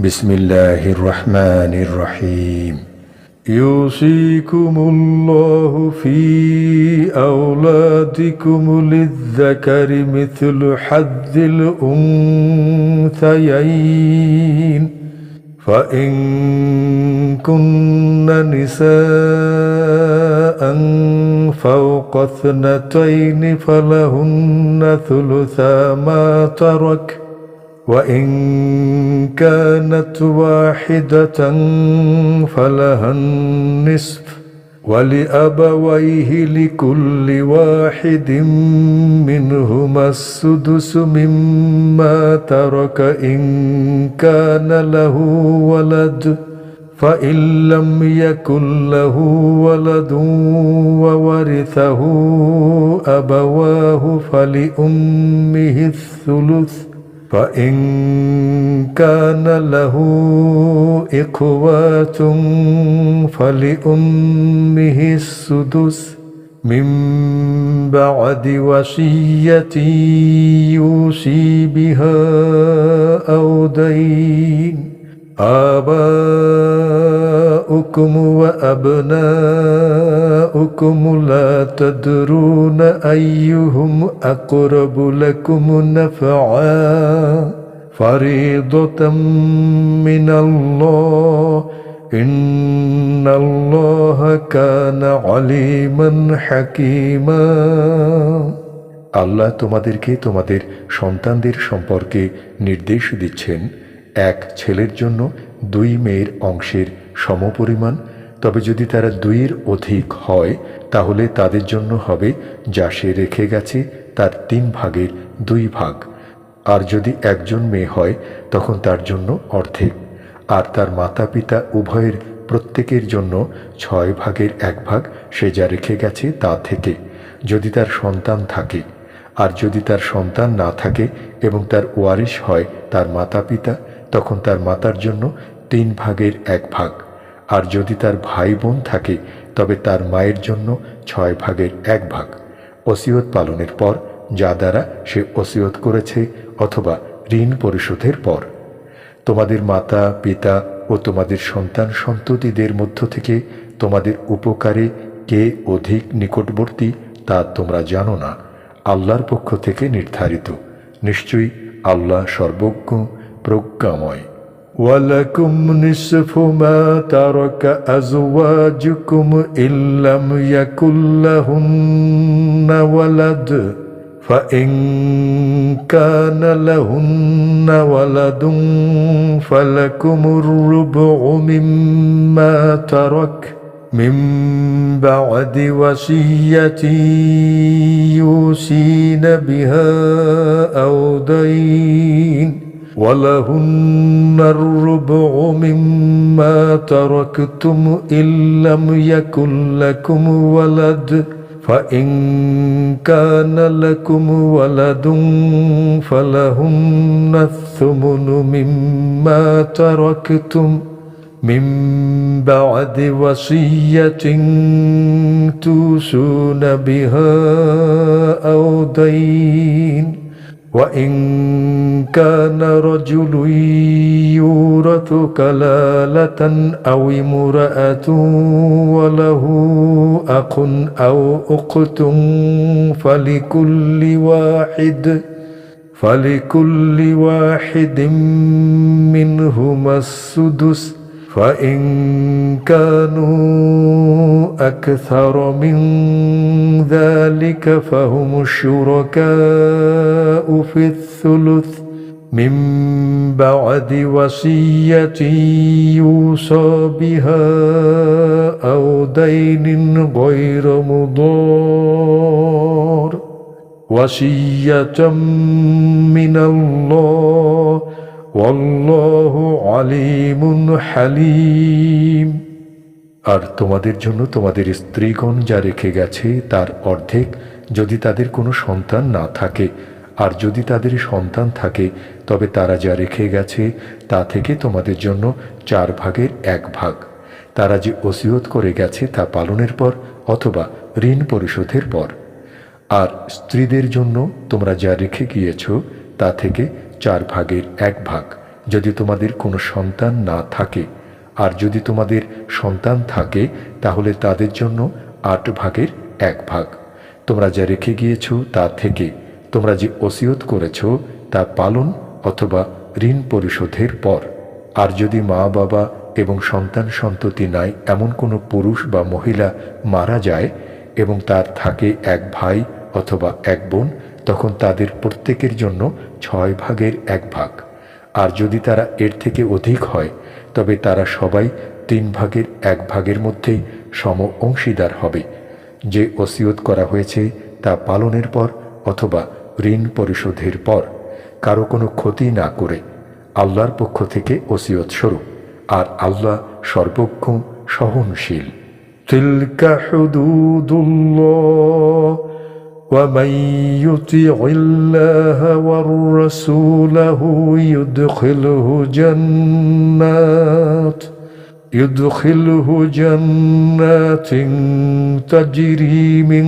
بسم الله الرحمن الرحيم يوصيكم الله في أولادكم للذكر مثل حظ الأنثيين فإن كن نساء فوق اثنتين فلهن ثلثا ما ترك وإن كانت واحدة فلها النصف ولأبويه لكل واحد منهما السدس مما ترك إن كان له ولد فإن لم يكن له ولد وورثه أبواه فلأمه الثلث فإن كان له إخوات فلأمه السدس من بعد وصية يوصي بها أو دين آباؤكم وأبناؤكم لا تدرون أيهم أقرب لكم نفعا فريضة من الله إن الله كان عليما حكيما আল্লাহ তোমাদেরকে তোমাদের সন্তানদের সম্পর্কে নির্দেশ দিচ্ছেন এক ছেলের জন্য দুই মেয়ের অংশের সমপরিমাণ, তবে যদি তারা দুইয়ের অধিক হয়, তাহলে তাদের জন্য হবে, যা সে রেখে গেছে, তার তিন ভাগের দুই ভাগ। আর যদি একজন মেয়ে হয়, তখন তার জন্য অর্ধেক। আর তার মাতা পিতা উভয়ের প্রত্যেকের জন্য ছয় ভাগের এক ভাগ সে যা রেখে গেছে, তা থেকে, যদি তার সন্তান থাকে। আর যদি তার সন্তান না থাকে এবং তার ওয়ারিশ হয় তার মাতা পিতা তখন তার মাতার জন্য তিন ভাগের এক ভাগ। আর যদি তার ভাই বোন থাকে, তবে তার মায়ের জন্য ছয় ভাগের এক ভাগ। ওসিয়ত পালনের পর, যা দ্বারা সে ওসিয়ত করেছে অথবা ঋণ পরিশোধের পর। তোমাদের মাতা, পিতা ও তোমাদের সন্তান সন্ততিদের মধ্য থেকে তোমাদের উপকারে কে অধিক নিকটবর্তী, তা তোমরা জানো না। আল্লাহর পক্ষ থেকে নির্ধারিত। নিশ্চয়ই আল্লাহ সর্বজ্ঞ, প্রজ্ঞাময়। ولكم نصف ما ترك أزواجكم إن لم يكن لهن ولد فإن كان لهن ولد فلكم الربع مما ترك من بعد وصية يوصين بها أو دين. ولهن الربع مما تركتم إن لم يكن لكم ولد فإن كان لكم ولد فلهن الثمن مما تركتم من بعد وصية توصون بها أو دين وإن كان رجل يورث كلالة أو امرأة وله أخ أو أخت فلكل واحد فلكل واحد منهما السدس. فإن كانوا أكثر من ذلك فهم شركاء في الثلث. من بعد وصية يوصى بها أو دين غير مضار. وصية من الله ওয়াল্লাহু আলিমুন হালিম। আর তোমাদের জন্য তোমাদের স্ত্রীগণ যা রেখে গেছে, তার অর্ধেক যদি তাদের কোনো সন্তান না থাকে। আর যদি তাদের সন্তান থাকে, তবে তারা যা রেখে গেছে, তা থেকে তোমাদের জন্য চার ভাগের এক ভাগ। তারা যে ওসিয়ত করে গেছে, তা পালনের পর অথবা ঋণ পরিশোধের পর। আর স্ত্রীদের জন্য তোমরা যা রেখে গিয়েছ, তা থেকে চার ভাগের এক ভাগ। যদি তোমাদের কোনো সন্তান না থাকে, আর যদি তোমাদের সন্তান থাকে, তাহলে তাদের জন্য আট ভাগের এক ভাগ। তোমরা যা রেখে গিয়েছ তা থেকে, তোমরা যে ওসিয়ত করেছ, তা পালন অথবা ঋণ পরিশোধের পর। আর যদি মা, বাবা এবং সন্তান সন্ততি নাই, এমন কোনো পুরুষ বা মহিলা মারা যায় এবং তার থাকে এক ভাই অথবা এক বোন তখন তাদের প্রত্যেকের জন্য ছয় ভাগের এক ভাগ আর যদি তারা এর থেকে অধিক হয় তবে তারা সবাই তিন ভাগের এক ভাগের মধ্যেই সম অংশীদার হবে যে ওসিয়ত করা হয়েছে তা পালনের পর অথবা ঋণ পরিশোধের পর কারো কোনো ক্ষতি না করে আল্লাহর পক্ষ থেকে ওসিয়ত স্বরূপ আর আল্লাহ সর্বজ্ঞ সহনশীল تلك حدود الله ومن يطع الله ورسوله يدخله جنات يدخله جنات تجري من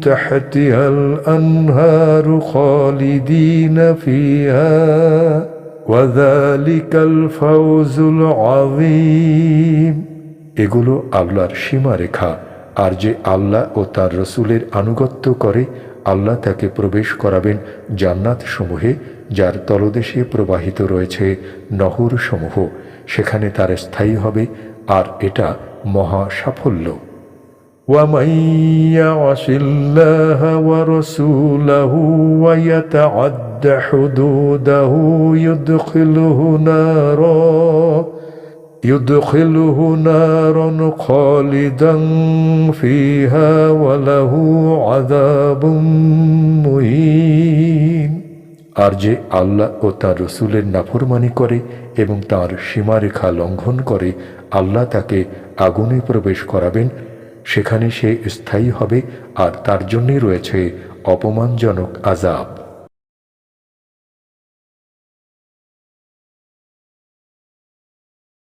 تحتها الأنهار خالدين فيها وذلك الفوز العظيم এগুলো আল্লাহর সীমারেখা আর যে আল্লাহ ও তার রসুলের আনুগত্য করে আল্লাহ তাকে প্রবেশ করাবেন জান্নাত সমূহে যার তলদেশে প্রবাহিত রয়েছে নহর সমূহ সেখানে তার স্থায়ী হবে আর এটা মহা সাফল্য ومن يعص الله ورسوله ويتعد حدوده يدخله نارا يدخله نارا خالدا فيها وله عذاب مهين আর যে আল্লাহ ও তার রসুলের নাফরমানি করে এবং তার সীমারেখা লঙ্ঘন করে আল্লাহ তাকে আগুনে প্রবেশ করাবেন সেখানে সে স্থায়ী হবে আর তার জন্যই রয়েছে অপমানজনক আজাব